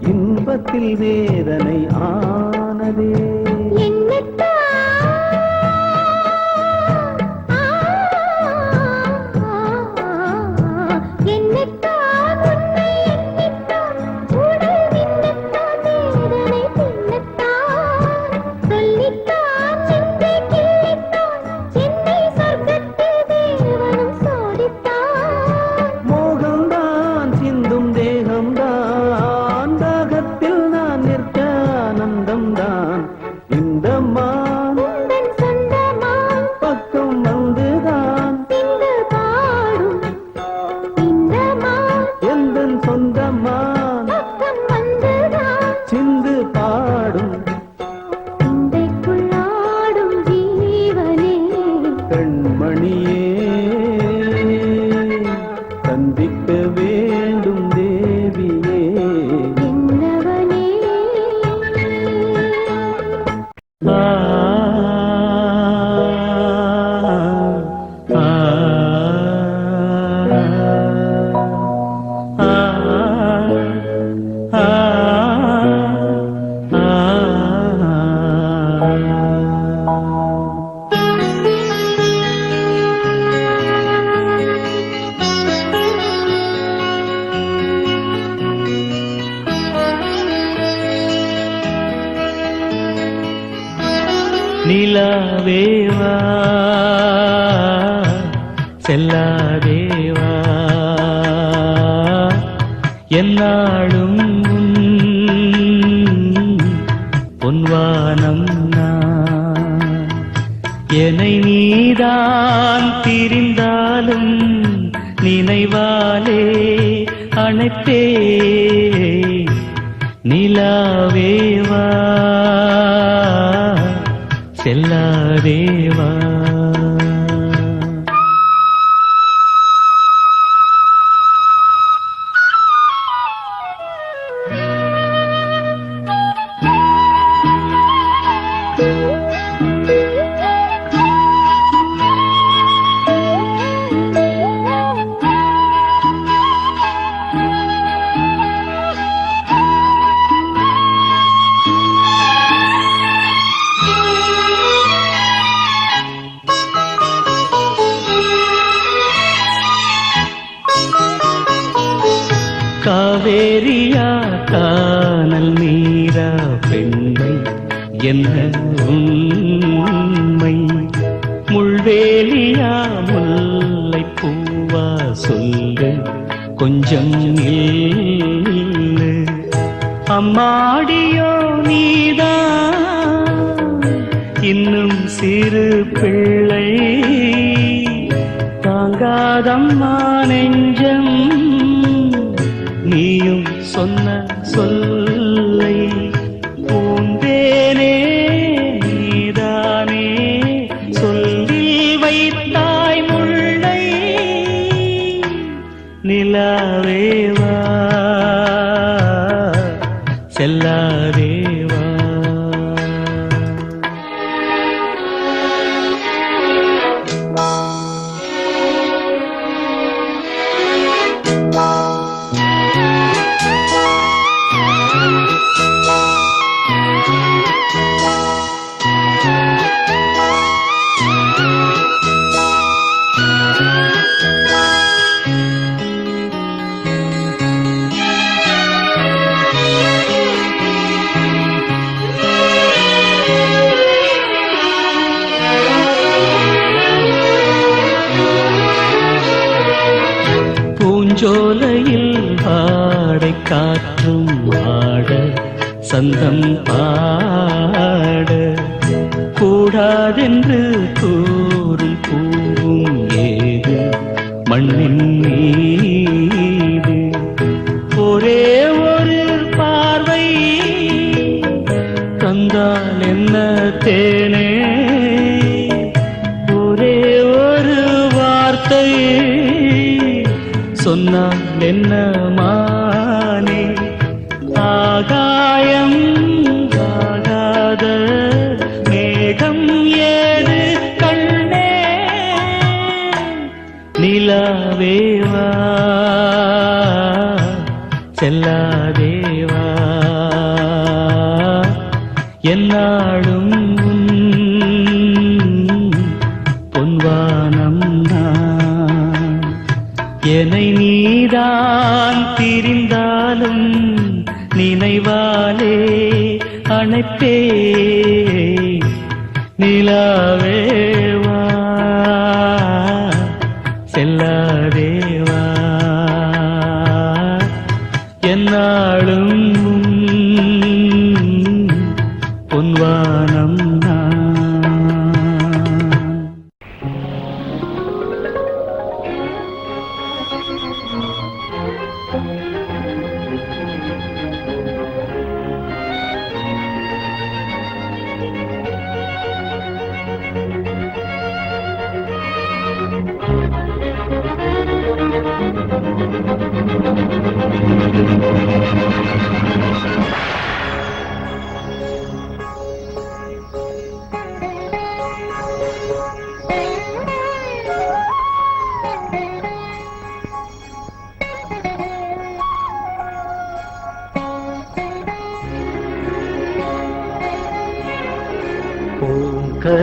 இன்பத்தில் வேதனை ஆனதே. ஆனந்தம் செல்லாதேவா என்னாடும் பொன்வானம் என்னை நீதான் திரிந்தாலும் நினைவாலே அனைத்தே நிலாவேவா செல்லாதேவா என்ன உண்மை. முள்வேலியா முல்லை பூவா சொல்லு கொஞ்சம் அம்மாடியோ நீதா. இன்னும் சிறு பிள்ளை. தாங்காதம்மா நெஞ்சம். நீயும் சொன்ன சொல்ல. மண்ணின் செல்லாதேவா. என்னாடும் பொன்வானம் என்னை நீதான் திரிந்தாலும் நினைவாலே அணைப்பே. நிலாவே பொன்வான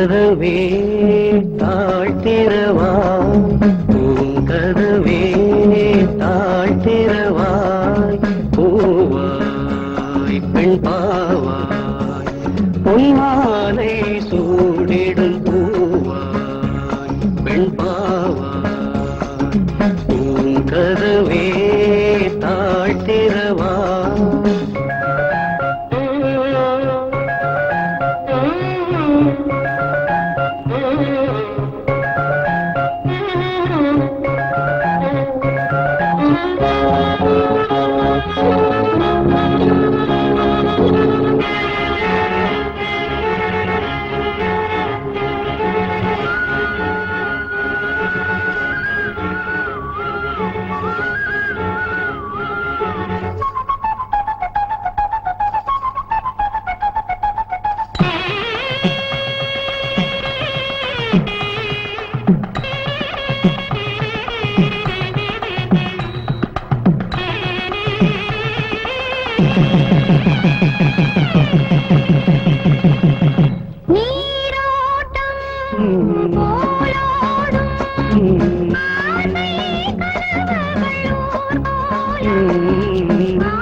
the way Mm-hmm.